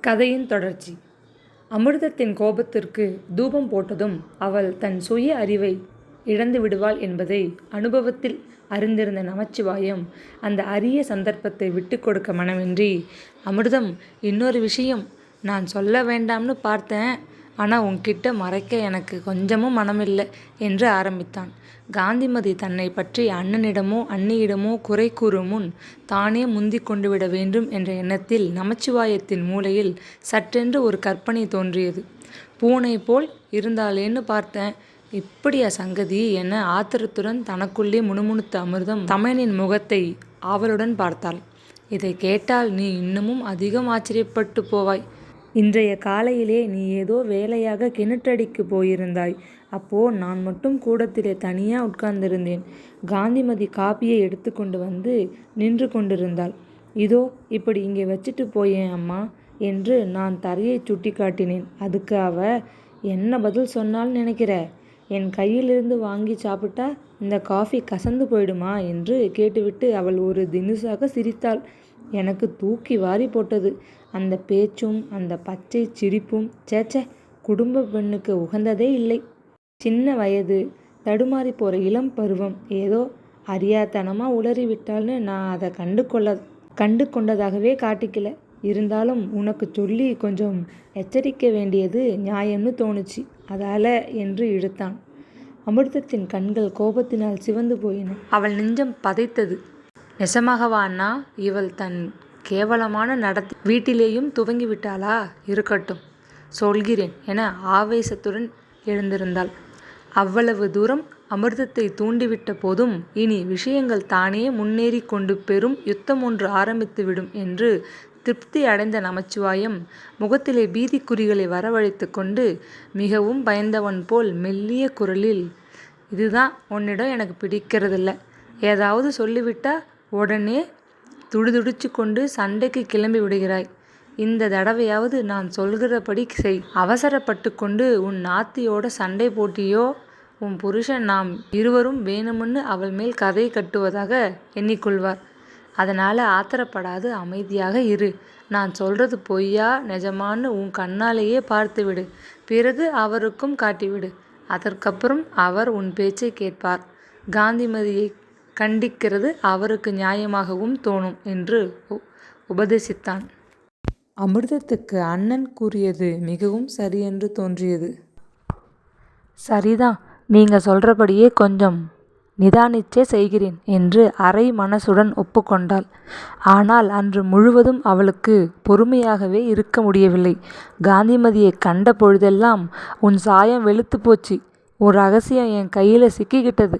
கதையின் தொடர்ச்சி. அமிர்தத்தின் கோபத்திற்கு தூபம் போட்டதும் அவள் தன் சுய அறிவை இழந்து விடுவாள் என்பதை அனுபவத்தில் அறிந்திருந்த நமச்சிவாயம் அந்த அரிய சந்தர்ப்பத்தை விட்டு கொடுக்க மனமின்றி அமிர்தம் இன்னொரு விஷயம் நான் சொல்ல வேண்டாம்னு பார்த்தேன். ஆனால் உன்கிட்ட மறைக்க எனக்கு கொஞ்சமும் மனமில்லை என்று ஆரம்பித்தான். காந்திமதி தன்னை பற்றி அண்ணனிடமோ அண்ணியிடமோ குறை கூறும் முன் தானே முந்திக் கொண்டுவிட வேண்டும் என்ற எண்ணத்தில் நமச்சிவாயத்தின் மூலையில் சற்றென்று ஒரு கற்பனை தோன்றியது. பூனை போல் இருந்தாளேன்னு பார்த்தேன். இப்படியா சங்கதி என ஆத்திரத்துடன் தனக்குள்ளே முணுமுணுத்த அமிர்தம் தமையனின் முகத்தை ஆவலுடன் பார்த்தாள். இதை கேட்டால் நீ இன்னமும் அதிகம் ஆச்சரியப்பட்டு போவாய். இன்றைய காலையிலே நீ ஏதோ வேலையாக கிணற்றடிக்கு போயிருந்தாய். அப்போ நான் மட்டும் கூடத்திலே தனியா உட்கார்ந்திருந்தேன். காந்திமதி காப்பியை எடுத்து கொண்டு வந்து நின்று கொண்டிருந்தாள். இதோ இப்படி இங்கே வச்சுட்டு போயேன் அம்மா என்று நான் தரையை சுட்டி காட்டினேன் அதுக்கு அவ என்ன பதில் சொன்னால் நினைக்கிற? என் கையிலிருந்து வாங்கி சாப்பிட்டா இந்த காஃபி கசந்து போயிடுமா? என்று கேட்டுவிட்டு அவள் ஒரு தினுசாக சிரித்தாள். எனக்கு தூக்கி வாரி போட்டது. அந்த பேச்சும் அந்த பச்சை சிரிப்பும் சேச்சே குடும்ப பெண்ணுக்கு உகந்ததே இல்லை. சின்ன வயது தடுமாறி போகிற இளம் பருவம் ஏதோ அறியாத்தனமாக உளறிவிட்டால்னு நான் அதை கண்டு கொள்ள கண்டு கொண்டதாகவே காட்டிக்கல. இருந்தாலும் உனக்கு சொல்லி கொஞ்சம் எச்சரிக்க வேண்டியது நியாயம்னு தோணுச்சு. அதால என்று இழுத்தான். அமிர்தத்தின் கண்கள் கோபத்தினால் சிவந்து போயின. அவள் நெஞ்சம் பதைத்தது. நெசமாகவா அண்ணா இவள் தன் கேவலமான நடத்தி வீட்டிலேயும் துவங்கி விட்டாளா இருக்கட்டும் சொல்கிறேன் என ஆவேசத்துடன் எழுந்திருந்தாள். அவ்வளவு தூரம் அமிர்தத்தை தூண்டிவிட்ட போதும் இனி விஷயங்கள் தானே முன்னேறி கொண்டு பெரும் யுத்தம் ஒன்று ஆரம்பித்துவிடும் என்று திருப்தி அடைந்த நமச்சிவாயம் முகத்திலே பீதிக்குறிகளை வரவழைத்து கொண்டு மிகவும் பயந்தவன் போல் மெல்லிய குரலில் இதுதான் உன்னிடம் எனக்கு பிடிக்கிறதில்ல. ஏதாவது சொல்லிவிட்டா உடனே துடிதுடிச்சு கொண்டு சண்டைக்கு கிளம்பி விடுகிறாய். இந்த தடவையாவது நான் சொல்கிறபடி செய். அவசரப்பட்டு கொண்டு உன் நாத்தியோட சண்டை போட்டியோ உன் புருஷன் நாம் இருவரும் வேணும்னு அவள் மேல் கதை கட்டுவதாக எண்ணிக்கொள்வார். அதனால் ஆத்திரப்படாது அமைதியாக இரு. நான் சொல்கிறது பொய்யா நிஜமான்னு உன் கண்ணாலேயே பார்த்துவிடு. பிறகு அவருக்கும் காட்டிவிடு. அதற்கப்புறம் அவர் உன் பேச்சை கேட்பார். காந்திமதியை கண்டிக்கிறது அவருக்கு நியாயமாகவும் தோணும் என்று உபதேசித்தான். அமிர்தத்துக்கு அண்ணன் கூறியது மிகவும் சரியென்று தோன்றியது. சரிதான் நீங்க சொல்றபடியே கொஞ்சம் நிதானிச்சே செய்கிறேன் என்று அரை மனசுடன் ஒப்புக்கொண்டாள். ஆனால் அன்று முழுவதும் அவளுக்கு பொறுமையாகவே இருக்க முடியவில்லை. காந்திமதியை கண்ட பொழுதெல்லாம் உன் சாயம் வெளுத்து போச்சு. ஒரு ரகசியம் என் கையில் சிக்கிக்கிட்டது.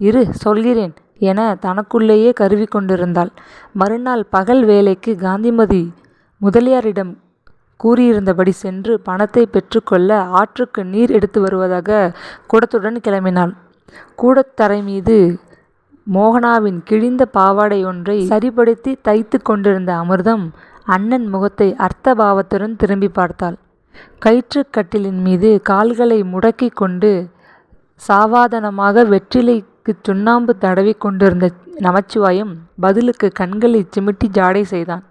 இரு சொல்கிறேன். என தனக்குள்ளேயே கருவி கொண்டிருந்தாள் மறுநாள் பகல் வேலைக்கு காந்திமதி முதலியாரிடம் கூறியிருந்தபடி சென்று பணத்தை பெற்றுக்கொள்ள ஆற்றுக்கு நீர் எடுத்து வருவதாக குடத்துடன் கிளம்பினாள். கூடத்தரை மீது மோகனாவின் கிழிந்த பாவாடை ஒன்றை சரிப்படுத்தி தைத்து கொண்டிருந்த அமிர்தம் அண்ணன் முகத்தை அர்த்த பாவத்துடன் திரும்பி பார்த்தாள். கயிற்றுக்கட்டிலின் மீது கால்களை முடக்கி கொண்டு சாவாதனமாக வெற்றிலை வெற்றிலைக்கு சுண்ணாம்பு தடவி கொண்டிருந்த நமச்சிவாயம் பதிலுக்கு கண்களை சிமிட்டி ஜாடை செய்தான்.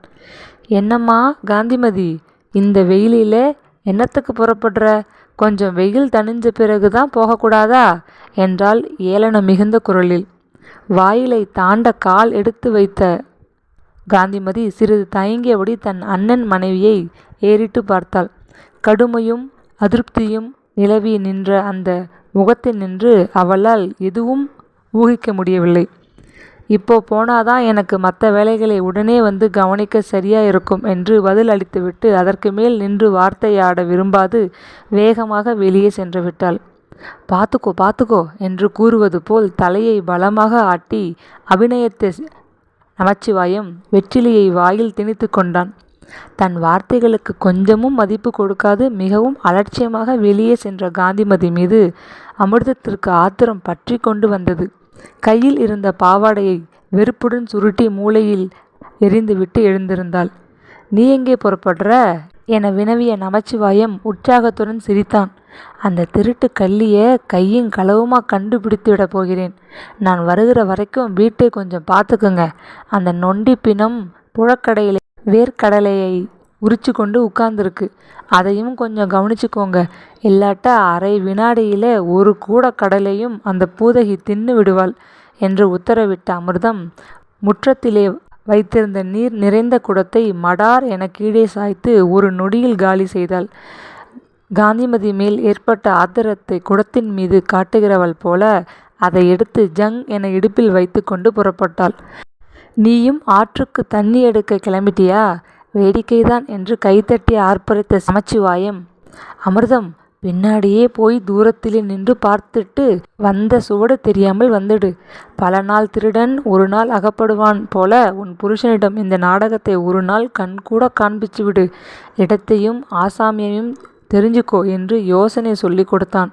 என்னம்மா காந்திமதி இந்த வெயிலில் என்னத்துக்கு புறப்படுற? கொஞ்சம் வெயில் தணிஞ்ச பிறகு தான் போகக்கூடாதா? என்றாள் ஏளன மிகுந்த குரலில். வாயிலை தாண்ட கால் எடுத்து வைத்த காந்திமதி சிறிது தயங்கியபடி தன் அண்ணன் மனைவியை ஏறிட்டு பார்த்தாள். கடுமையும் அதிருப்தியும் நிலவி நின்ற அந்த முகத்தில் நின்று அவளால் எதுவும் ஊகிக்க முடியவில்லை. இப்போ போனாதான் எனக்கு மற்ற வேலைகளை உடனே வந்து கவனிக்க சரியா இருக்கும் என்று பதில் அளித்துவிட்டு அதற்கு மேல் நின்று வார்த்தையாட விரும்பாது வேகமாக வெளியே சென்று விட்டாள். பார்த்துக்கோ பார்த்துக்கோ என்று கூறுவது போல் தலையை பலமாக ஆட்டி அபிநயத்தை நமச்சிவாயம் வெற்றிலையை வாயில் திணித்து கொண்டான். தன் வார்த்தைகளுக்கு கொஞ்சமும் மதிப்பு கொடுக்காது மிகவும் அலட்சியமாக வெளியே சென்ற காந்திமதி மீது அமிர்தத்திற்கு ஆத்திரம் பற்றி கொண்டு வந்தது. கையில் இருந்த பாவாடையை வெறுப்புடன் சுருட்டி மூளையில் எரிந்துவிட்டு எழுந்திருந்தாள். நீ எங்கே புறப்படுற? என வினவிய நமச்சிவாயம் உற்சாகத்துடன் சிரித்தான். அந்த திருட்டு கல்லிய கையும் களவுமா கண்டுபிடித்து விட போகிறேன். நான் வருகிற வரைக்கும் வீட்டை கொஞ்சம் பார்த்துக்குங்க. அந்த நொண்டி பிணம் புழக்கடையில் வேர்க்கடலையை உரிச்சு கொண்டு உட்கார்ந்துருக்கு. அதையும் கொஞ்சம் கவனிச்சுக்கோங்க. இல்லாட்டா அரை வினாடியில ஒரு கூட கடலையும் அந்த பூதகி தின்னு விடுவாள் என்று உத்தரவிட்ட அமிர்தம் முற்றத்திலே வைத்திருந்த நீர் நிறைந்த குடத்தை மடார் என கீழே சாய்த்து ஒரு நொடியில் காலி செய்தாள். காந்திமதி மேல் ஏற்பட்ட ஆத்திரத்தை குடத்தின் மீது காட்டுகிறவள் போல அதை எடுத்து ஜங் என இடுப்பில் வைத்து கொண்டு புறப்பட்டாள். நீயும் ஆற்றுக்கு தண்ணி எடுக்க கிளம்பிட்டியா? வேடிக்கைதான் என்று கைத்தட்டி ஆர்ப்பரித்த சமச்சிவாயம். அமிர்தம் பின்னாடியே போய் தூரத்திலே நின்று பார்த்துட்டு வந்த சுவடு தெரியாமல் வந்துடு பல நாள் திருடன் ஒரு நாள் அகப்படுவான் போல உன் புருஷனிடம் இந்த நாடகத்தை ஒரு நாள் கண்கூட காண்பிச்சு விடு இடத்தையும் ஆசாமியையும் தெரிஞ்சுக்கோ என்று யோசனை சொல்லி கொடுத்தான்.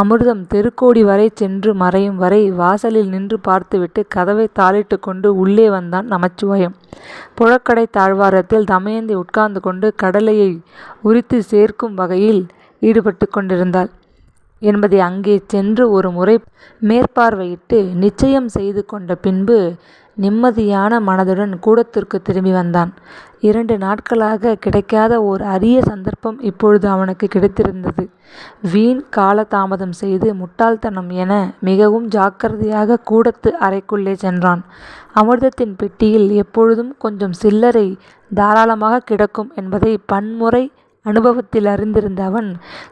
அமிர்தம் தெருக்கோடி வரை சென்று மறையும் வரை வாசலில் நின்று பார்த்துவிட்டு கதவை தாளிட்டு கொண்டு உள்ளே வந்தான் நமச்சிவாயம். புழக்கடை தாழ்வாரத்தில் தமயந்தி உட்கார்ந்து கொண்டு கடலையை உரித்து சேர்க்கும் வகையில் ஈடுபட்டு கொண்டிருந்தாள். என்பதை அங்கே சென்று ஒரு முறை மேற்பார்வையிட்டு நிச்சயம் செய்து கொண்ட பின்பு நிம்மதியான மனதுடன் கூடத்திற்கு திரும்பி வந்தான். இரண்டு நாட்களாக கிடைக்காத ஓர் அரிய சந்தர்ப்பம் இப்பொழுது அவனுக்கு கிடைத்திருந்தது. வீண் காலதாமதம் செய்து முட்டாள்தனம் என மிகவும் ஜாக்கிரதையாக கூடத்து அறைக்குள்ளே சென்றான். அமிர்தத்தின் பெட்டியில் எப்பொழுதும் கொஞ்சம் சில்லறை தாராளமாக கிடக்கும் என்பதை பன்முறை அனுபவத்தில் அறிந்திருந்த அவன்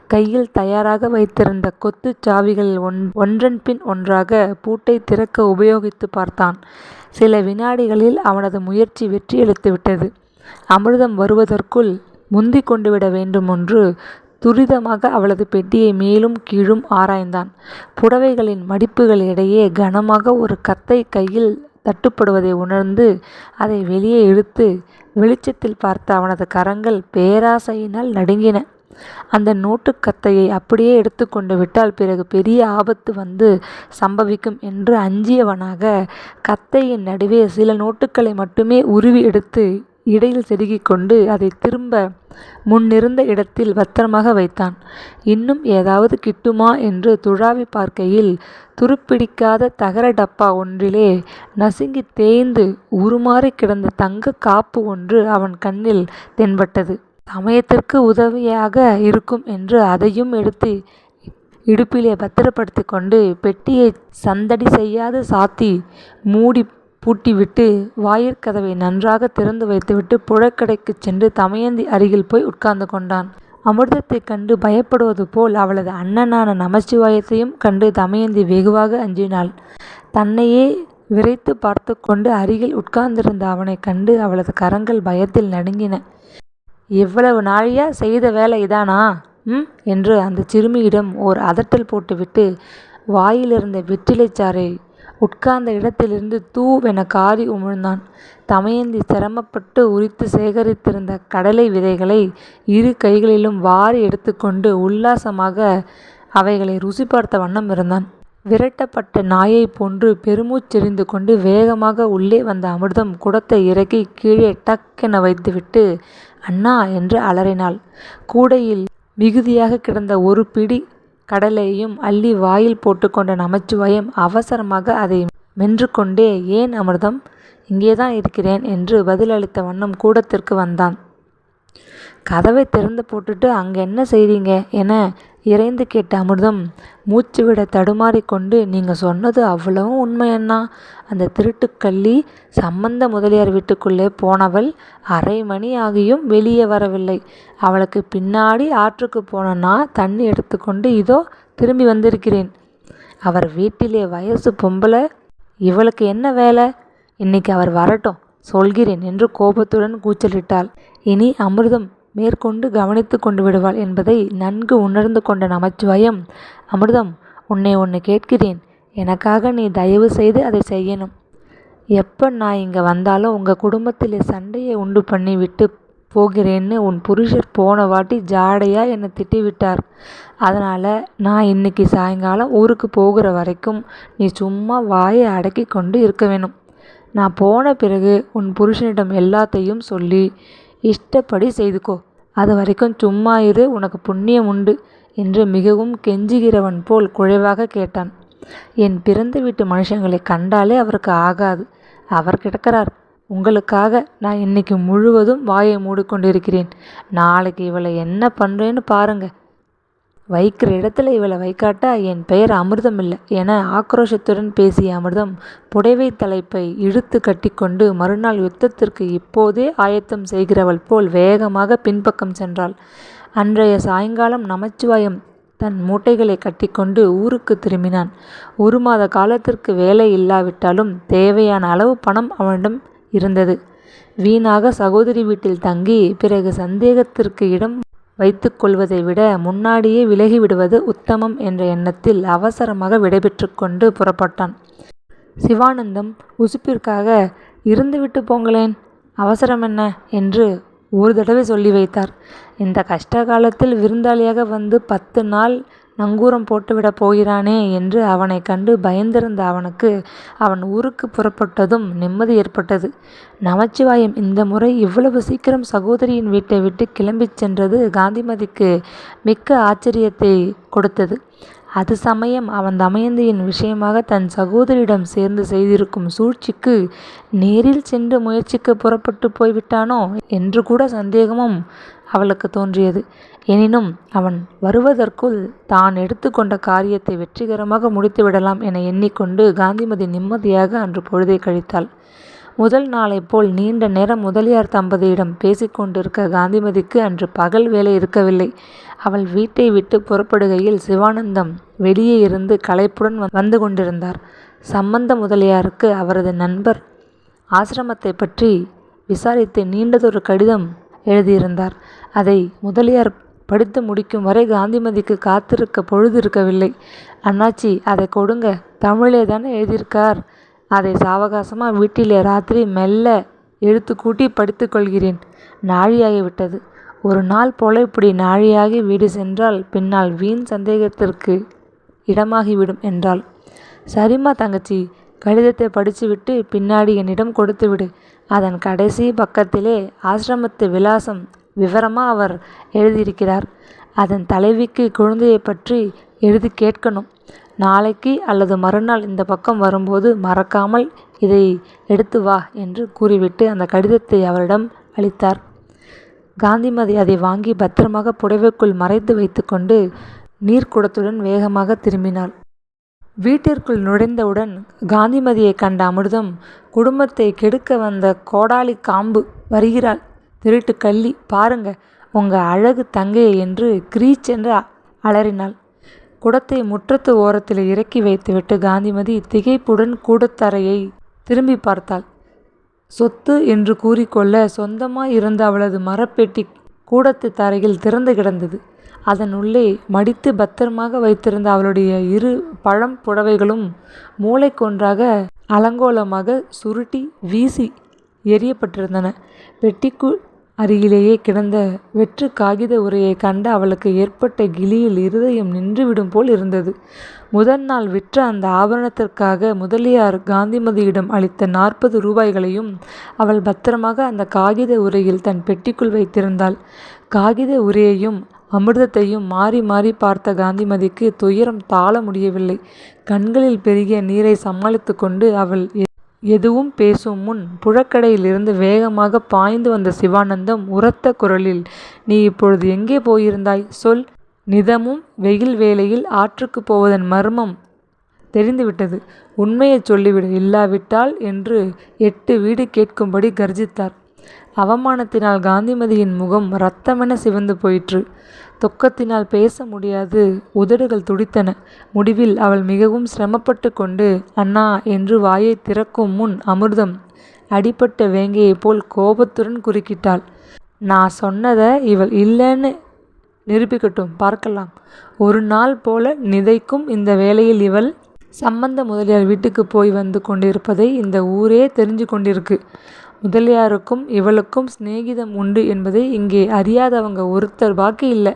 கையில் தயாராக வைத்திருந்த கொத்துச் சாவிகளில் ஒன் ஒன்றன் பின் ஒன்றாக பூட்டை திறக்க உபயோகித்து பார்த்தான். சில வினாடிகளில் அவனது முயற்சி வெற்றியளித்து விட்டது. அமிர்தம் வருவதற்குள் முந்தி கொண்டு விட வேண்டுமென்று துரிதமாக அவளது பெட்டியை மேலும் கீழும் ஆராய்ந்தான். புடவைகளின் மடிப்புகள் இடையே கனமாக ஒரு கத்தை கையில் தட்டுப்படுவதை உணர்ந்து அதை வெளியே இழுத்து வெளிச்சத்தில் பார்த்த அவனது கரங்கள் பேராசையினால் நடுங்கின. அந்த நோட்டுக்கத்தையை அப்படியே எடுத்துக்கொண்டு விட்டால் பிறகு பெரிய ஆபத்து வந்து சம்பவிக்கும் என்று அஞ்சியவனாக கத்தையின் நடுவே சில நோட்டுக்களை மட்டுமே உருவி எடுத்து இடையில் செருகிக் கொண்டு அதை திரும்ப முன்னிருந்த இடத்தில் பத்திரமாக வைத்தான். இன்னும் ஏதாவது கிட்டுமா என்று துழாவி பார்க்கையில் துருப்பிடிக்காத தகர டப்பா ஒன்றிலே நசுங்கி தேய்ந்து உருமாறி கிடந்த தங்க காப்பு ஒன்று அவன் கண்ணில் தென்பட்டது. சமயத்திற்கு உதவியாக இருக்கும் என்று அதையும் எடுத்து இடுப்பிலே பத்திரப்படுத்தி கொண்டு பெட்டியை சந்தடி செய்யாது சாத்தி மூடி பூட்டிவிட்டு வாயிற்கதவை நன்றாக திறந்து வைத்துவிட்டு புழக்கடைக்குச் சென்று தமயந்தி அருகில் போய் உட்கார்ந்து கொண்டான். அமிர்தத்தைக் கண்டு பயப்படுவது போல் அவளது அண்ணனான நமச்சிவாயத்தையும் கண்டு தமயந்தி வெகுவாக அஞ்சினாள். தன்னையே விரைத்து பார்த்து கொண்டு அருகில் உட்கார்ந்திருந்த அவனைக் கண்டு அவளது கரங்கள் பயத்தில் நடுங்கின. இவ்வளவு நாழியா செய்த வேலை இதானா? ம்? என்று அந்த சிறுமியிடம் ஓர் அதட்டல் போட்டுவிட்டு வாயிலிருந்த வெற்றிலைச்சாறை உட்கார்ந்த இடத்திலிருந்து தூவென காரி உமிழ்ந்தான். தமயந்தி சிரமப்பட்டு உரித்து சேகரித்திருந்த கடலை விதைகளை இரு கைகளிலும் வாரி எடுத்துக்கொண்டு உல்லாசமாக அவைகளை ருசி பார்த்த வண்ணம் இருந்தான். விரட்டப்பட்ட நாயைப் போன்று பெருமூச்செறிந்து கொண்டு வேகமாக உள்ளே வந்த அமிர்தம் குடத்தை இறக்கி கீழே டக்கென வைத்துவிட்டு அண்ணா என்று அலறினாள். கூடையில் மிகுதியாக கிடந்த ஒரு பிடி கடலையும் அள்ளி வாயில் போட்டுக்கொண்ட நமச்சிவாயம் அவசரமாக அதை மென்று கொண்டே ஏன் அமிர்தம்? இங்கேதான் இருக்கிறேன் என்று பதிலளித்த வண்ணம் கூடத்திற்கு வந்தான். கதவை திறந்து போட்டுட்டு அங்கே என்ன செய்றீங்க? என இறைந்து கேட்ட அமிர்தம் மூச்சு விட தடுமாறிக்கொண்டு நீங்கள் சொன்னது அவ்வளவும் உண்மை அண்ணா அந்த திருட்டுக்கள்ளி சம்பந்த முதலியார் வீட்டுக்குள்ளே போனவள் அரை மணி ஆகியும் வெளியே வரவில்லை. அவளுக்கு பின்னாடி ஆற்றுக்கு போனனா தண்ணி எடுத்துக்கொண்டு இதோ திரும்பி வந்திருக்கிறேன். அவர் வீட்டிலே வயசு பொம்பளை இவளுக்கு என்ன வேலை? இன்னைக்கு அவர் வரட்டும் சொல்கிறேன் என்று கோபத்துடன் கூச்சலிட்டாள். இனி அமிர்தம் மேற்கொண்டு கவனித்து கொண்டு விடுவாள் என்பதை நன்கு உணர்ந்து கொண்ட நமச்சிவாயம் அமிர்தம் உன்னை ஒன்று கேட்கிறேன். எனக்காக நீ தயவு செய்து அதை செய்யணும். எப்போ நான் இங்கே வந்தாலும் உங்கள் குடும்பத்தில் சண்டையை உண்டு பண்ணி விட்டு போகிறேன்னு உன் புருஷர் போன வாட்டி ஜாடையாக என்னை திட்டிவிட்டார். அதனால் நான் இன்னைக்கு சாயங்காலம் ஊருக்கு போகிற வரைக்கும் நீ சும்மா வாயை அடக்கி கொண்டு இருக்க வேணும். நான் போன பிறகு உன் புருஷனிடம் எல்லாத்தையும் சொல்லி இஷ்டப்படி செய்துக்கோ. அது வரைக்கும் சும்மா இரு உனக்கு புண்ணியம் உண்டு என்று மிகவும் கெஞ்சுகிறவன் போல் குழைவாக கேட்டான். என் பிறந்த வீட்டு மனுஷங்களை கண்டாலே அவருக்கு ஆகாது. அவர் கிடக்கிறார். உங்களுக்காக நான் இன்னைக்கு முழுவதும் வாயை மூடிக்கொண்டிருக்கிறேன். நாளைக்கு இவளை என்ன பண்ணுறேன்னு பாருங்கள் வைக்கிற இடத்துல இவளை வைக்காட்டா என் பெயர் அமிர்தம் இல்லை என ஆக்ரோஷத்துடன் பேசிய அமிர்தம் புடைவை தலைப்பை இழுத்து கட்டிக்கொண்டு மறுநாள் யுத்தத்திற்கு இப்போதே ஆயத்தம் செய்கிறவள் போல் வேகமாக பின்பக்கம் சென்றாள். அன்றைய சாயங்காலம் நமச்சிவாயம் தன் மூட்டைகளை கட்டிக்கொண்டு ஊருக்கு திரும்பினான். ஒரு மாத காலத்திற்கு வேலை இல்லாவிட்டாலும் தேவையான அளவு பணம் அவனிடம் இருந்தது. வீணாக சகோதரி வீட்டில் தங்கி பிறகு சந்தேகத்திற்கு இடம் வைத்துக்கொள்வதை விட முன்னாடியே விலகிவிடுவது உத்தமம் என்ற எண்ணத்தில் அவசரமாக விடைபெற்று கொண்டு புறப்பட்டான். சிவானந்தம் உசுப்பிற்காக இருந்துவிட்டு போங்களேன் அவசரம் என்ன என்று ஒரு தடவை சொல்லி வைத்தார். இந்த கஷ்ட காலத்தில் விருந்தாளியாக வந்து பத்து நாள் நங்கூரம் போட்டுவிடப் போகிறானே என்று அவனை கண்டு பயந்திருந்த அவனுக்கு அவன் ஊருக்கு புறப்பட்டதும் நிம்மதி ஏற்பட்டது. நமச்சிவாயம் இந்த முறை இவ்வளவு சீக்கிரம் சகோதரியின் வீட்டை விட்டு கிளம்பிச் சென்றது காந்திமதிக்கு மிக்க ஆச்சரியத்தை கொடுத்தது. அது சமயம் அவன் தமயந்தியின் விஷயமாக தன் சகோதரியிடம் சேர்ந்து செய்திருக்கும் சூழ்ச்சிக்கு நேரில் சென்று முயற்சிக்க புறப்பட்டு போய்விட்டானோ என்று கூட சந்தேகமும் அவளுக்கு தோன்றியது. எனினும் அவன் வருவதற்குள் தான் எடுத்துக்கொண்ட காரியத்தை வெற்றிகரமாக முடித்துவிடலாம் என எண்ணிக்கொண்டு காந்திமதி நிம்மதியாக அன்று பொழுதை கழித்தாள். முதல் நாளைப் போல் நீண்ட நேரம் முதலியார் தம்பதியிடம் பேசிக்கொண்டிருக்க காந்திமதிக்கு அன்று பகல் வேலை இருக்கவில்லை. அவள் வீட்டை விட்டு புறப்படுகையில் சிவானந்தம் வெளியே இருந்து களைப்புடன் வந்து கொண்டிருந்தார். சம்பந்த முதலியாருக்கு அவரது நண்பர் ஆசிரமத்தை பற்றி விசாரித்து நீண்டதொரு கடிதம் எழுதியிருந்தார். அதை முதலியார் படித்து முடிக்கும் வரை காந்திமதிக்கு காத்திருக்க பொழுது இருக்கவில்லை அண்ணாச்சி அதை கொடுங்க. தமிழே தானே எழுதியிருக்கார். அதை சாவகாசமாக வீட்டிலே ராத்திரி மெல்ல எழுத்து கூட்டி படித்து கொள்கிறேன். நாழியாகிவிட்டது ஒரு நாள் போல இப்படி நாழியாகி வீடு சென்றால் பின்னால் வீண் சந்தேகத்திற்கு இடமாகிவிடும் என்றாள். சரிம்மா தங்கச்சி கடிதத்தை படித்துவிட்டு பின்னாடி என்னிடம் கொடுத்துவிடு. அதன் கடைசி பக்கத்திலே ஆசிரமத்து விலாசம் விவரமாக அவர் எழுதியிருக்கிறார். அதன் தலைவிக்கு குழந்தையை பற்றி எழுதி கேட்கணும். நாளைக்கு அல்லது மறுநாள் இந்த பக்கம் வரும்போது மறக்காமல் இதை எடுத்து வா என்று கூறிவிட்டு அந்த கடிதத்தை அவரிடம் அளித்தார். காந்திமதி அதை வாங்கி பத்திரமாக புடவைக்குள் மறைத்து வைத்துக்கொண்டு நீர்க்குடத்துடன் வேகமாக திரும்பினாள். வீட்டிற்குள் நுழைந்தவுடன் காந்திமதியை கண்ட அமிர்தம் குடும்பத்தை கெடுக்க வந்த கோடாலி காம்பு வருகிறாள். திருட்டு கள்ளி பாருங்க உங்க அழகு தங்கையை என்று கிரீச் என்று அலறினாள். குடத்தை முற்றத்து ஓரத்தில் இறக்கி வைத்துவிட்டு காந்திமதி திகைப்புடன் கூடத்தரையை திரும்பி பார்த்தாள். சொத்து என்று கூறிக்கொள்ள சொந்தமாய் இருந்த அவளது மரப்பெட்டி கூடத்து தரையில் திறந்து கிடந்தது. அதன் உள்ளே மடித்து பத்திரமாக வைத்திருந்த அவளுடைய இரு பழம் புடவைகளும் மூளைக்கொன்றாக அலங்கோலமாக சுருட்டி வீசி எரியப்பட்டிருந்தன பெட்டிக்கு அருகிலேயே கிடந்த வெற்று காகித உரையை கண்டு அவளுக்கு ஏற்பட்ட கிளியில் இருதயம் நின்றுவிடும் போல் இருந்தது. முதல் நாள் விற்ற அந்த ஆபரணத்திற்காக முதலியார் காந்திமதியிடம் அளித்த நாற்பது ரூபாய்களையும் அவள் பத்திரமாக அந்த காகித உரையில் தன் பெட்டிக்குள் வைத்திருந்தாள். காகித உரையையும் அமிர்தத்தையும் மாறி மாறி பார்த்த காந்திமதிக்கு துயரம் தாள முடியவில்லை. கண்களில் பெருகிய நீரை சமாளித்து கொண்டு அவள் எதுவும் பேசும் முன் புழக்கடையிலிருந்து வேகமாக பாய்ந்து வந்த சிவானந்தம் உரத்த குரலில் நீ இப்பொழுது எங்கே போயிருந்தாய்? சொல். நிதமும் வெயில் வேளையில் ஆற்றுக்கு போவதன் மர்மம் தெரிந்துவிட்டது. உண்மையை சொல்லிவிடு. இல்லாவிட்டால் என்று எட்டு வீடு கேட்கும்படி கர்ஜித்தார். அவமானத்தினால் காந்திமதியின் முகம் இரத்தமென சிவந்து போயிற்று. தொக்கத்தினால் பேச முடியாது. உதடுகள் துடித்தன. முடிவில் அவள் மிகவும் சிரமப்பட்டு கொண்டு அண்ணா என்று வாயை திறக்கும் முன் அமிர்தம் அடிப்பட்ட வேங்கையைப் போல் கோபத்துடன் குறுக்கிட்டாள். நான் சொன்னதை இவள் இல்லைன்னு நிரூபிக்கட்டும் பார்க்கலாம். ஒரு நாள் போல நிதைக்கும் இந்த வேளையில் இவள் சம்பந்த முதலியார் வீட்டுக்கு போய் வந்து கொண்டிருப்பதை இந்த ஊரே தெரிஞ்சு கொண்டிருக்கு. முதலியாருக்கும் இவளுக்கும் சிநேகிதம் உண்டு என்பதை இங்கே அறியாதவங்க ஒருத்தர் பாக்கி இல்லை.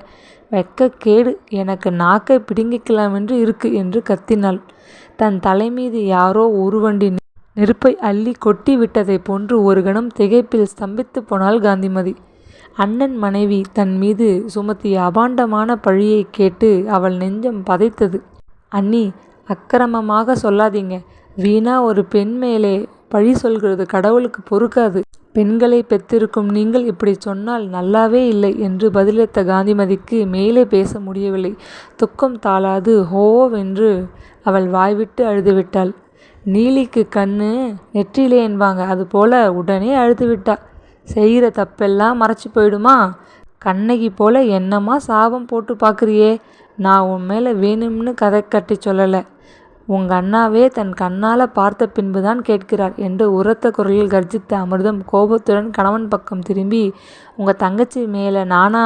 கேடு. எனக்கு நாக்கை பிடுங்கிக்கலாமென்று இருக்கு என்று கத்தினாள். தன் தலைமீது யாரோ ஒரு வண்டி நெருப்பை அள்ளி கொட்டி விட்டதைப் போன்று ஒரு கணம் திகைப்பில் ஸ்தம்பித்து போனாள் காந்திமதி. அண்ணன் மனைவி தன் மீது சுமத்திய அபாண்டமான பழியை கேட்டு அவள் நெஞ்சம் பதைத்தது. அண்ணி அக்கிரமமாக சொல்லாதீங்க. வீணா ஒரு பெண் மேலே பழி சொல்கிறது கடவுளுக்கு பொறுக்காது. பெண்களை பெற்றிருக்கும் நீங்கள் இப்படி சொன்னால் நல்லாவே இல்லை என்று பதிலளித்த காந்திமதிக்கு மேலே பேச முடியவில்லை. துக்கம் தாளாது ஹோவென்று அவள் வாய்விட்டு அழுதுவிட்டாள். நீலிக்கு கண்ணு நெற்றிலேன்பாங்க என்பாங்க அதுபோல உடனே அழுதுவிட்டா. செய்கிற தப்பெல்லாம் மறைச்சு போயிடுமா? கண்ணகி போல என்னம்மா சாபம் போட்டு பார்க்குறியே? நான் உன் மேலே வேணும்னு கதை கட்டி சொல்லலை. உங்க அண்ணாவே தன் கண்ணால் பார்த்த பின்புதான் கேட்கிறார் என்று உரத்த குரலில் கர்ஜித்த அமிர்தம் கோபத்துடன் கணவன் பக்கம் திரும்பி உங்கள் தங்கச்சி மேலே நானா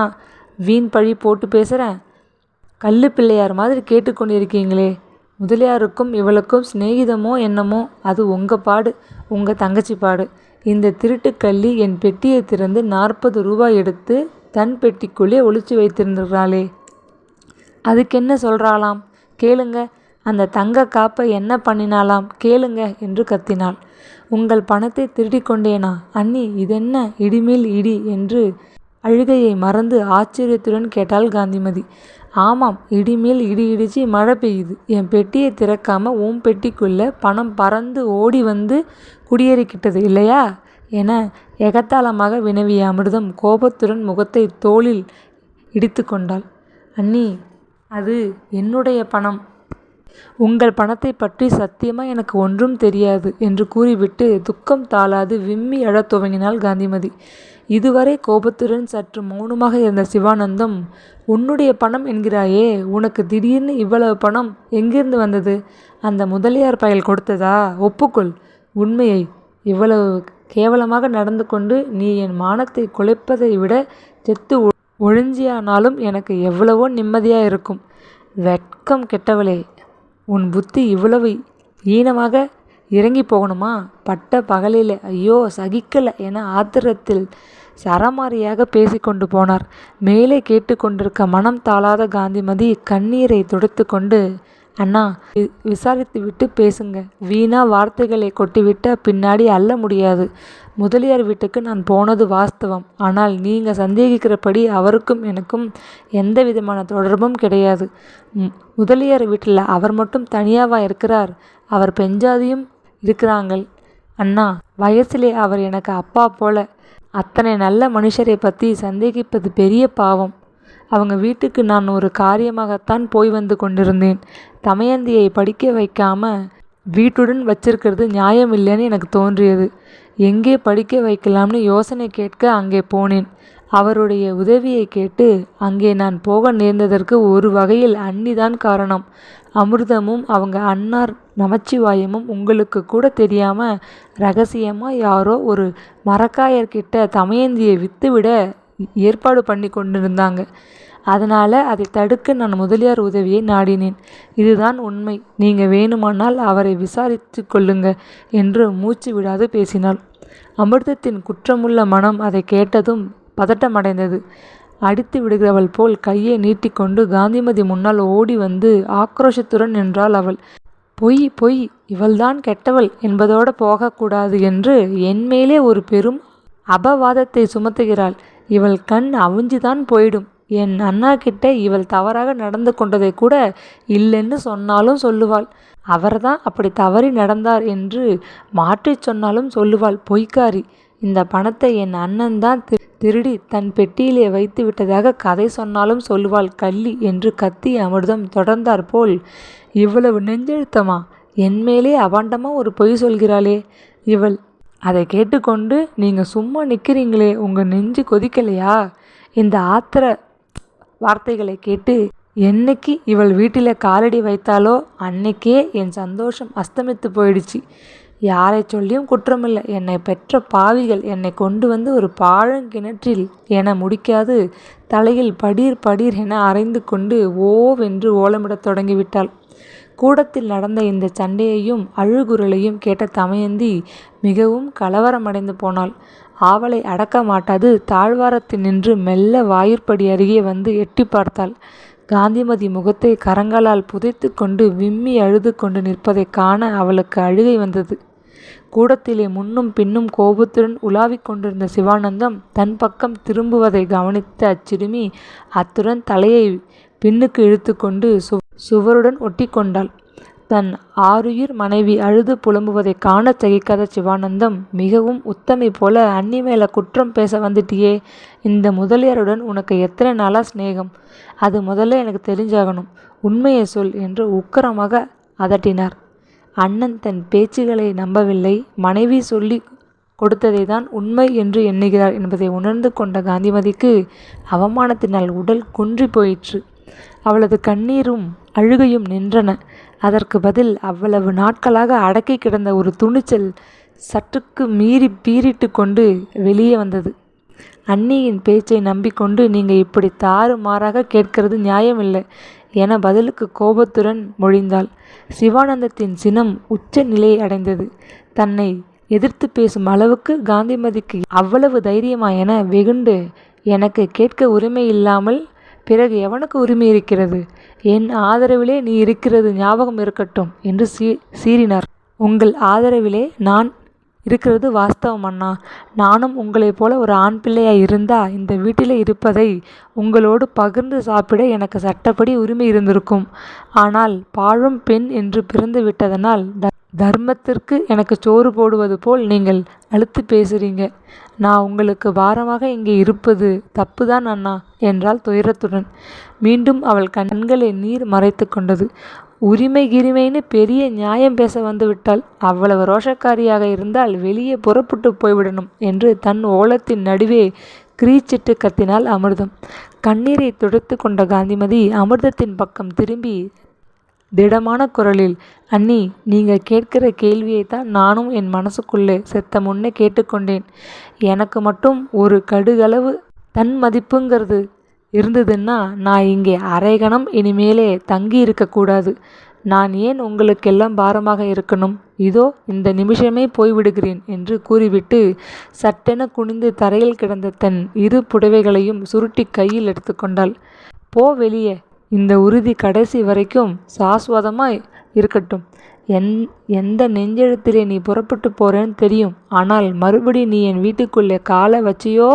வீண் பழி போட்டு பேசுகிறேன் கல்லு பிள்ளையார் மாதிரி கேட்டுக்கொண்டிருக்கீங்களே முதலியாருக்கும் இவளுக்கும் சிநேகிதமோ என்னமோ அது உங்கள் பாடு உங்கள் தங்கச்சி பாடு. இந்த திருட்டுக்கள்ளி என் பெட்டியை திறந்து நாற்பது ரூபாய் எடுத்து தன் பெட்டிக்குள்ளே ஒழிச்சு வைத்திருந்தாளே அதுக்கென்ன சொல்கிறாளாம் கேளுங்க. அந்த தங்க காப்பை என்ன பண்ணினாலாம் கேளுங்க என்று கத்தினாள். உங்கள் பணத்தை திருடி கொண்டேனா? அண்ணி இதென்ன இடிமேல் இடி? என்று அழுகையை மறந்து ஆச்சரியத்துடன் கேட்டாள் காந்திமதி. ஆமாம் இடிமேல் இடி இடிச்சு மழை பெய்யுது. என் பெட்டியை திறக்காம உன் பெட்டிக்குள்ள பணம் பறந்து ஓடி வந்து குடியேறிக்கிட்டது இல்லையா? என எகத்தாளமாக வினவிய அமிர்தம் கோபத்துடன் முகத்தை தோளில் இடித்து கொண்டாள். அண்ணி அது என்னுடைய பணம். உங்கள் பணத்தை பற்றி சத்தியமாக எனக்கு ஒன்றும் தெரியாது என்று கூறிவிட்டு துக்கம் தாளாது விம்மி அழத் துவங்கினாள் காந்திமதி. இதுவரை கோபத்துடன் சற்று மௌனமாக இருந்த சிவானந்தம் உன்னுடைய பணம் என்கிறாயே உனக்கு திடீர்னு இவ்வளவு பணம் எங்கிருந்து வந்தது? அந்த முதலியார் பயல் கொடுத்ததா? ஒப்புக்கொள். உண்மையை இவ்வளவு கேவலமாக நடந்து கொண்டு நீ என் மானத்தை குலைப்பதை விட செத்து ஒழிஞ்சியானாலும் எனக்கு எவ்வளவோ நிம்மதியாக இருக்கும். வெட்கம் கெட்டவளே உன் புத்தி இவ்வளவு ஈனமாக இறங்கி போகணுமா? பட்ட பகலில் ஐயோ சகிக்கலை என ஆத்திரத்தில் சரமாரியாக பேசிக்கொண்டு போனார். மேலே கேட்டுக்கொண்டிருக்க மனம் தாளாத காந்திமதி கண்ணீரை துடைத்து கொண்டு அண்ணா விசாரித்து விட்டு பேசுங்க. வீணா வார்த்தைகளை கொட்டிவிட்ட பின்னாடி அள்ள முடியாது. முதலியார் வீட்டுக்கு நான் போனது வாஸ்தவம். ஆனால் நீங்கள் சந்தேகிக்கிறபடி அவருக்கும் எனக்கும் எந்த விதமான தொடர்பும் கிடையாது. முதலியார் வீட்டில் அவர் மட்டும் தனியாவா இருக்கிறார். அவர் பெஞ்சாதியும் இருக்கிறாங்கள். அண்ணா வயசிலே அவர் எனக்கு அப்பா போல. அத்தனை நல்ல மனுஷரை பற்றி சந்தேகிப்பது பெரிய பாவம். அவங்க வீட்டுக்கு நான் ஒரு காரியமாகத்தான் போய் வந்து கொண்டிருந்தேன். தமயந்தியை படிக்க வைக்காம வீட்டுடன் வச்சிருக்கிறது நியாயம் இல்லைன்னு எனக்கு தோன்றியது. எங்கே படிக்க வைக்கலாம்னு யோசனை கேட்க அங்கே போனேன். அவருடைய உதவியை கேட்டு அங்கே நான் போக நேர்ந்ததற்கு ஒரு வகையில் அன்னிதான் காரணம். அமிர்தமும் அவங்க அன்னார் நமச்சிவாயமும் உங்களுக்கு கூட தெரியாமல் ரகசியமாக யாரோ ஒரு மரக்காயர்கிட்ட தமயந்தியை வித்துவிட ஏற்பாடு பண்ணி கொண்டிருந்தாங்க அதனால் அதை தடுக்க நான் முதலியார் உதவியை நாடினேன். இதுதான் உண்மை. நீங்கள் வேணுமானால் அவரை விசாரித்து கொள்ளுங்க என்று மூச்சு விடாது பேசினாள். அமிர்தத்தின் குற்றமுள்ள மனம் அதை கேட்டதும் பதட்டமடைந்தது. அடித்து விடுகிறவள் போல் கையை நீட்டிக்கொண்டு காந்திமதி முன்னால் ஓடி வந்து ஆக்ரோஷத்துடன் நின்றாள் அவள். பொய் பொய். இவள்தான் கெட்டவள். என்பதோடு போகக்கூடாது என்று என்மேலே ஒரு பெரும் அபவாதத்தை சுமத்துகிறாள். இவள் கண் அவிஞ்சுதான் போயிடும். என் அண்ணா கிட்ட இவள் தவறாக நடந்து கொண்டதை கூட இல்லைன்னு சொன்னாலும் சொல்லுவாள். அவர்தான் அப்படி தவறி நடந்தார் என்று மாற்றிச் சொன்னாலும் சொல்லுவாள். பொய்க்காரி இந்த பணத்தை என் அண்ணன் தான் திருடி தன் பெட்டியிலே வைத்து விட்டதாக கதை சொன்னாலும் சொல்லுவாள். கள்ளி என்று கத்தி அமிர்தம் தொடர்ந்தார் போல் இவ்வளவு நெஞ்செழுத்தமா? என் மேலே ஒரு பொய் சொல்கிறாளே. இவள் அதை கேட்டுக்கொண்டு நீங்கள் சும்மா நிற்கிறீங்களே உங்கள் நெஞ்சு கொதிக்கலையா? இந்த ஆத்திர வார்த்தைகளை கேட்டு என்னைக்கு இவள் வீட்டில் காலடி வைத்தாலோ அன்னைக்கே என் சந்தோஷம் அஸ்தமித்து போயிடுச்சு. யாரை சொல்லியும் குற்றமில்லை. என்னை பெற்ற பாவிகள் என்னை கொண்டு வந்து ஒரு பாழங்கிணற்றில் என முடிக்காது தலையில் படீர் படீர் என அரைந்து கொண்டு ஓவென்று ஓலமிடத் தொடங்கிவிட்டாள். கூடத்தில் நடந்த இந்த சண்டையையும் அழுகுரலையும் கேட்ட தமயந்தி மிகவும் கலவரமடைந்து போனாள். ஆவலை அடக்க மாட்டாது தாழ்வாரத்தில் நின்று மெல்ல வாயிற்படி அருகே வந்து எட்டி பார்த்தாள். காந்திமதி முகத்தை கரங்களால் புதைத்து கொண்டு விம்மி அழுது கொண்டு நிற்பதைக் காண அவளுக்கு அழுகை வந்தது. கூடத்திலே முன்னும் பின்னும் கோபத்துடன் உலாவிக் கொண்டிருந்த சிவானந்தம் தன் பக்கம் திரும்புவதை கவனித்த அச்சிறுமி அத்துடன் தலையை பின்னுக்கு இழுத்து கொண்டு சு சுவருடன் ஒட்டி கொண்டாள் தன் ஆருயிர் மனைவி அழுது புலம்புவதைக் காண சகிக்காத சிவானந்தம் மிகவும் உத்தமை போல அண்ணி மேல குற்றம் பேச வந்துட்டியே இந்த முதலியாருடன் உனக்கு எத்தனை நாளா சிநேகம்? அது முதல்ல எனக்கு தெரிஞ்சாகணும். உண்மையை சொல் என்று உக்கிரமாக அதட்டினார். அண்ணன் தன் பேச்சுகளை நம்பவில்லை. மனைவி சொல்லி கொடுத்ததை தான் உண்மை என்று எண்ணுகிறார் என்பதை உணர்ந்து கொண்ட காந்திமதிக்கு அவமானத்தினால் உடல் குன்றி போயிற்று. அவளது கண்ணீரும் அழுகையும் நின்றன. அதற்கு பதில் அவ்வளவு நாட்களாக அடக்கி கிடந்த ஒரு துணிச்சல் சற்றுக்கு மீறி பீறிட்டு கொண்டு வெளியே வந்தது. அன்னியின் பேச்சை நம்பிக்கொண்டு நீங்கள் இப்படி தாறு மாறாக கேட்கிறது நியாயமில்லை என பதிலுக்கு கோபத்துடன் மொழிந்தாள். சிவானந்தத்தின் சினம் உச்ச நிலையை அடைந்தது. தன்னை எதிர்த்து பேசும் அளவுக்கு காந்திமதிக்கு அவ்வளவு தைரியமா என வெகுண்டு எனக்கு கேட்க உரிமை இல்லாமல் பிறகு எவனுக்கு உரிமை இருக்கிறது? என் ஆதரவிலே நீ இருக்கிறது ஞாபகம் இருக்கட்டும் என்று சீ சீறினார். உங்கள் ஆதரவிலே நான் இருக்கிறது வாஸ்தவம் அண்ணா. நானும் உங்களைப் போல ஒரு ஆண் பிள்ளையாக இருந்தா இந்த வீட்டில் இருப்பதை உங்களோடு பகிர்ந்து சாப்பிட எனக்கு சட்டப்படி உரிமை இருந்திருக்கும். ஆனால் பாழும் பெண் என்று பிறந்து விட்டதனால் தர்மத்திற்கு எனக்கு சோறு போடுவது போல் நீங்கள் அழுத்து பேசுறீங்க. நான் உங்களுக்கு பாரமாக இங்கே இருப்பது தப்புதான் அண்ணா என்றாள் துயரத்துடன். மீண்டும் அவள் கண்களை நீர் மறைத்து கொண்டது. உரிமை கிரிமைன்னு பெரிய நியாயம் பேச வந்துவிட்டால் அவ்வளவு ரோஷக்காரியாக இருந்தால் வெளியே புறப்பட்டு போய்விடணும் என்று தன் ஓலத்தின் நடுவே கிரீச்சிட்டு கத்தினாள் அமிர்தம். கண்ணீரை துடைத்து கொண்ட காந்திமதி அமிர்தத்தின் பக்கம் திரும்பி திடமான குரலில் அண்ணி நீங்கள் கேட்கிற கேள்வியை தான் நானும் என் மனசுக்குள்ளே செத்த முன்னே கேட்டுக்கொண்டேன். எனக்கு மட்டும் ஒரு கடுகளவு தன் மதிப்புங்கிறது இருந்ததுன்னா நான் இங்கே அரைகணம் இனிமேலே தங்கி இருக்கக்கூடாது நான் ஏன் உங்களுக்கெல்லாம் பாரமாக இருக்கணும்? இதோ இந்த நிமிஷமே போய்விடுகிறேன் என்று கூறிவிட்டு சட்டென குனிந்து தரையில் கிடந்த தன் இரு புடவைகளையும் சுருட்டி கையில் எடுத்துக்கொண்டாள் போ வெளியே இந்த உறுதி கடைசி வரைக்கும் சாஸ்வதமாய் இருக்கட்டும். எந் எந்த நெஞ்செழுத்திலே நீ புறப்பட்டு போகிறேன்னு தெரியும். ஆனால் மறுபடி நீ என் வீட்டுக்குள்ளே காலை வச்சியோ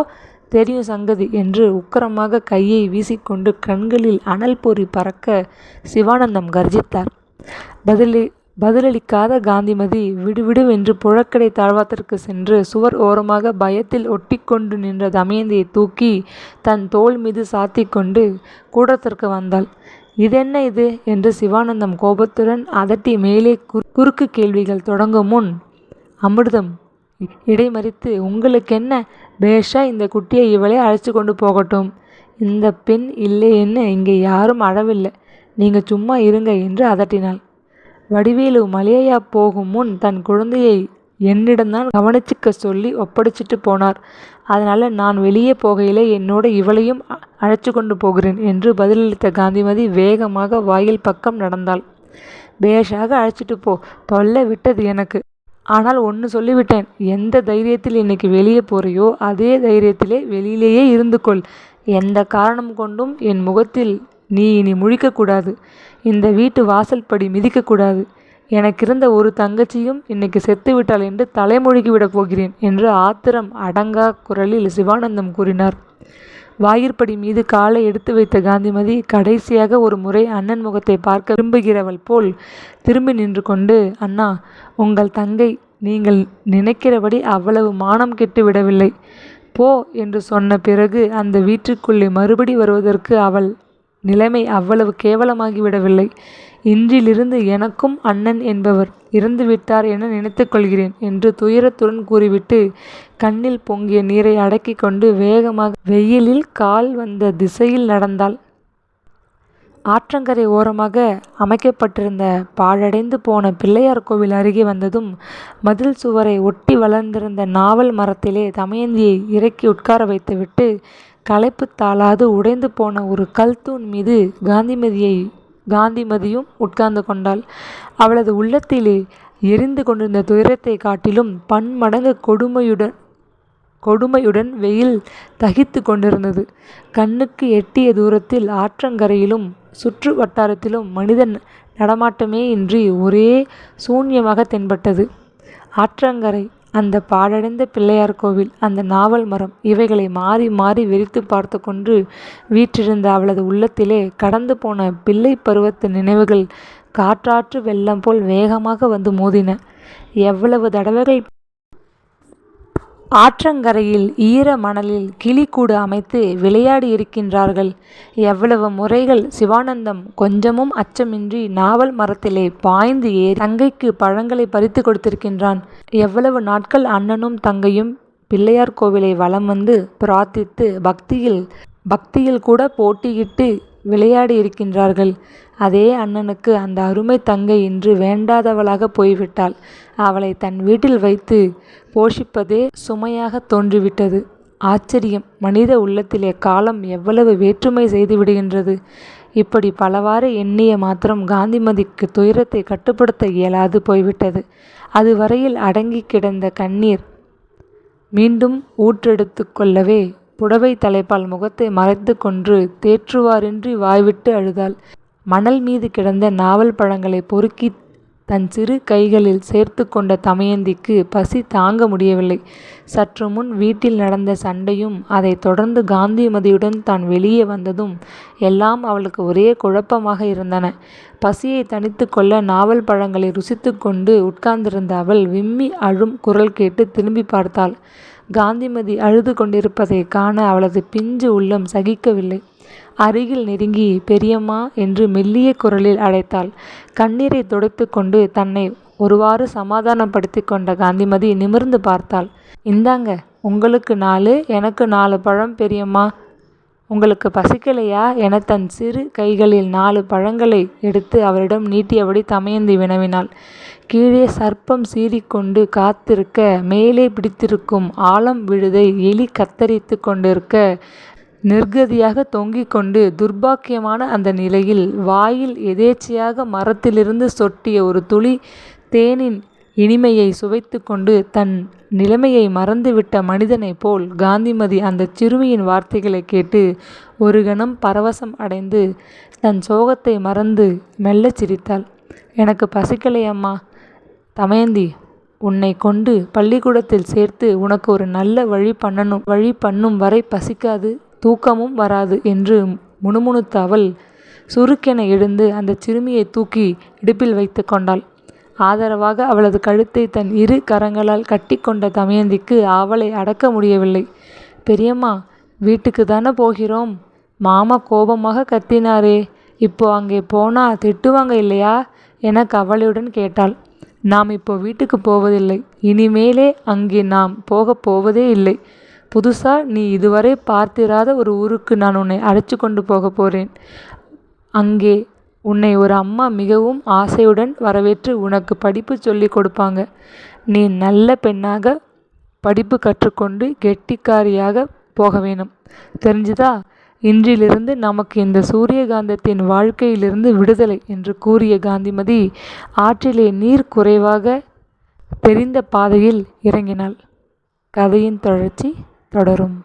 தெரியும் சங்கதி என்று உக்கரமாக கையை வீசிக்கொண்டு கண்களில் அனல் பொறி பறக்க சிவானந்தம் கர்ஜித்தார். பதிலி பதிலளிக்காத காந்திமதி விடுவிடுவென்று புழக்கடை தாழ்வாத்திற்கு சென்று சுவர் ஓரமாக பயத்தில் ஒட்டிக்கொண்டு நின்ற தமயந்தியை தூக்கி தன் தோள் மீது சாத்தி கொண்டு கூடத்திற்கு வந்தாள். இதென்ன இது என்று சிவானந்தம் கோபத்துடன் அதட்டி மேலே குறுக்கு கேள்விகள் தொடங்கும் முன் அமிர்தம் இடைமறித்து உங்களுக்கென்ன? பேஷா இந்த குட்டியை இவளே அழைச்சி கொண்டு போகட்டும். இந்த பெண் இல்லையென்னு இங்கே யாரும் அழவில்லை. நீங்கள் சும்மா இருங்க என்று அதட்டினாள். வடிவேலு மலையா போகும் முன் தன் குழந்தையை என்னிடம்தான் கவனிச்சுக்க சொல்லி ஒப்படைச்சிட்டு போனார். அதனால் நான் வெளியே போகையிலே என்னோட இவளையும் அழைச்சு கொண்டு போகிறேன் என்று பதிலளித்த காந்திமதி வேகமாக வாயில் பக்கம் நடந்தாள். பேஷாக அழைச்சிட்டு போ தொல்லை விட்டது எனக்கு. ஆனால் ஒன்று சொல்லிவிட்டேன் எந்த தைரியத்தில் இன்னைக்கு வெளியே போறியோ அதே தைரியத்திலே வெளியிலேயே இருந்து கொள். எந்த காரணம் கொண்டும் என் முகத்தில் நீ இனி முழிக்கக்கூடாது இந்த வீட்டு வாசல்படி மிதிக்கக்கூடாது எனக்கிருந்த ஒரு தங்கச்சியும் இன்னைக்கு செத்து விட்டாள் என்று தலைமொழிகி விடப் போகிறேன் என்று ஆத்திரம் அடங்கா குரலில் சிவானந்தம் கூறினார். வாயிற்படி மீது காலை எடுத்து வைத்த காந்திமதி கடைசியாக ஒரு முறை அண்ணன் முகத்தை பார்க்க விரும்புகிறவள் போல் திரும்பி நின்று கொண்டு அண்ணா உங்கள் தங்கை நீங்கள் நினைக்கிறபடி அவ்வளவு மானம் கெட்டு விடவில்லை. போ என்று சொன்ன பிறகு அந்த வீட்டுக்குள்ளே மறுபடி வருவதற்கு அவள் நிலைமை அவ்வளவு கேவலமாகிவிடவில்லை. இன்றிலிருந்து எனக்கும் அண்ணன் என்பவர் இறந்துவிட்டார் என நினைத்து கொள்கிறேன் என்று துயரத்துடன் கூறிவிட்டு கண்ணில் பொங்கிய நீரை அடக்கி கொண்டு வேகமாக வெயிலில் கால் வந்த திசையில் நடந்தாள். ஆற்றங்கரை ஓரமாக அமைக்கப்பட்டிருந்த பாழடைந்து போன பிள்ளையார் கோவில் அருகே வந்ததும் மதில் சுவரை ஒட்டி வளர்ந்திருந்த நாவல் மரத்திலே தமயந்தியை இறக்கி உட்கார வைத்துவிட்டு களைப்பு தாளாது உடைந்து போன ஒரு கல் தூண் மீது காந்திமதியை காந்திமதியும் உட்கார்ந்து கொண்டாள். அவளது உள்ளத்திலே எரிந்து கொண்டிருந்த துயரத்தை காட்டிலும் பன்மடங்கு கொடுமையுடன் கொடுமையுடன் வெயில் தகித்து கொண்டிருந்தது. கண்ணுக்கு எட்டிய தூரத்தில் ஆற்றங்கரையிலும் சுற்று வட்டாரத்திலும் மனிதன் நடமாட்டமே இன்றி ஒரே சூன்யமாக தென்பட்டது. ஆற்றங்கரை அந்த பாழடைந்த பிள்ளையார் கோவில் அந்த நாவல் மரம் இவைகளை மாறி மாறி விரித்து பார்த்து கொண்டு வீற்றிருந்த அவளது உள்ளத்திலே கடந்து போன பிள்ளை பருவத்து நினைவுகள் காற்றாற்று வெள்ளம் போல் வேகமாக வந்து மோதின. எவ்வளவு தடவைகள் ஆற்றங்கரையில் ஈர மணலில் கிளிக்கூடு அமைத்து விளையாடி இருக்கின்றார்கள் எவ்வளவு முறைகள் சிவானந்தம் கொஞ்சமும் அச்சமின்றி நாவல் மரத்திலே பாய்ந்து ஏறி தங்கைக்கு பழங்களை பறித்துக் கொடுத்திருக்கின்றான். எவ்வளவு நாட்கள் அண்ணனும் தங்கையும் பிள்ளையார் கோவிலை வலம் வந்து பிரார்த்தித்து பக்தியில் பக்தியில் கூட போட்டியிட்டு விளையாடி இருக்கின்றார்கள் அதே அண்ணனுக்கு அந்த அருமை தங்கை இன்று வேண்டாதவளாகப் போய்விட்டாள். அவளை தன் வீட்டில் வைத்து போஷிப்பதே சுமையாகத் தோன்றிவிட்டது. ஆச்சரியம் மனித உள்ளத்திலே காலம் எவ்வளவு வேற்றுமை செய்துவிடுகின்றது. இப்படி பலவாறு எண்ணிய மாத்திரம் காந்திமதிக்கு துயரத்தை கட்டுப்படுத்த இயலாது போய்விட்டது. அதுவரையில் அடங்கிக் கிடந்த கண்ணீர் மீண்டும் ஊற்றெடுத்து கொள்ளவே புடவை தலைப்பால் முகத்தை மறைத்து கொன்று தேற்றுவாரின்றி வாய்விட்டு அழுதாள். மணல் மீது கிடந்த நாவல் பழங்களை பொறுக்கித் தன் சிறு கைகளில் சேர்த்து கொண்ட தமயந்திக்கு பசி தாங்க முடியவில்லை. சற்று முன் வீட்டில் நடந்த சண்டையும் அதைத் தொடர்ந்து காந்திமதியுடன் தான் வெளியே வந்ததும் எல்லாம் அவளுக்கு ஒரே குழப்பமாக இருந்தன. பசியைத் தணித்துக் கொள்ள நாவல் பழங்களை ருசித்து கொண்டு உட்கார்ந்திருந்த அவள் விம்மி அழும் குரல் கேட்டு திரும்பிப் பார்த்தாள். காந்திமதி அழுது கொண்டிருப்பதைக் காண அவளது பிஞ்சு உள்ளம் சகிக்கவில்லை. அருகில் நெருங்கி பெரியம்மா என்று மெல்லிய குரலில் அழைத்தாள். கண்ணீரை துடைத்து கொண்டு தன்னை ஒருவாறு சமாதானப்படுத்தி கொண்ட காந்திமதி நிமிர்ந்து பார்த்தாள். இந்தாங்க உங்களுக்கு நாலு எனக்கு நாலு பழம் பெரியம்மா. உங்களுக்கு பசிக்கலையா? எனத் தன் சிறு கைகளில் நாலு பழங்களை எடுத்து அவரிடம் நீட்டியபடி தமையந்தி வினவினாள். கீழே சர்ப்பம் சீறிக்கொண்டு காத்திருக்க மேலே பிடித்திருக்கும் ஆழம் விழுதை எலி கத்தரித்து கொண்டிருக்க நிர்கதியாக தொங்கிக் கொண்டு துர்பாக்கியமான அந்த நிலையில் வாயில் எதேச்சையாக மரத்திலிருந்து சொட்டிய ஒரு துளி தேனின் இனிமையை சுவைத்து கொண்டு தன் நிலைமையை மறந்துவிட்ட மனிதனைப் போல் காந்திமதி அந்தச் சிறுமியின் வார்த்தைகளை கேட்டு ஒரு கணம் பரவசம் அடைந்து தன் சோகத்தை மறந்து மெல்லச் சிரித்தாள். எனக்குப் பசிக்கலையம்மா. தமயந்தி உன்னை கொண்டு பள்ளிக்கூடத்தில் சேர்த்து உனக்கு ஒரு நல்ல வழி பண்ணணும் வழி பண்ணும் வரை பசிக்காது தூக்கமும் வராது என்று முணுமுணுத்த அவள் சுருக்கென எழுந்து அந்த சிறுமியை தூக்கி இடுப்பில் வைத்து கொண்டாள். ஆதரவாக அவளது கழுத்தை தன் இரு கரங்களால் கட்டி கொண்ட தமயந்திக்கு அவளை அடக்க முடியவில்லை. பெரியம்மா வீட்டுக்கு தானே போகிறோம். மாமா கோபமாக கத்தினாரே இப்போ அங்கே போனா திட்டுவாங்க இல்லையா? என கவலையுடன் கேட்டாள். நாம் இப்போ வீட்டுக்கு போவதில்லை. இனிமேலே அங்கே நாம் போகப் போவதே இல்லை. புதுசாக நீ இதுவரை பார்த்திராத ஒரு ஊருக்கு நான் உன்னை அழைச்சுக் கொண்டு போக போகிறேன் அங்கே உன்னை ஒரு அம்மா மிகவும் ஆசையுடன் வரவேற்று உனக்கு படிப்பு சொல்லிக் கொடுப்பாங்க. நீ நல்ல பெண்ணாக படிப்பு கற்றுக்கொண்டு கெட்டிக்காரியாக போக வேணும் தெரிஞ்சுதா? இன்றிலிருந்து நமக்கு இந்த சூரியகாந்தத்தின் வாழ்க்கையிலிருந்து விடுதலை என்று கூறிய காந்திமதி ஆற்றிலே நீர் குறைவாக தெரிந்த பாதையில் இறங்கினாள். கதையின் தொடர்ச்சி தொடரும்.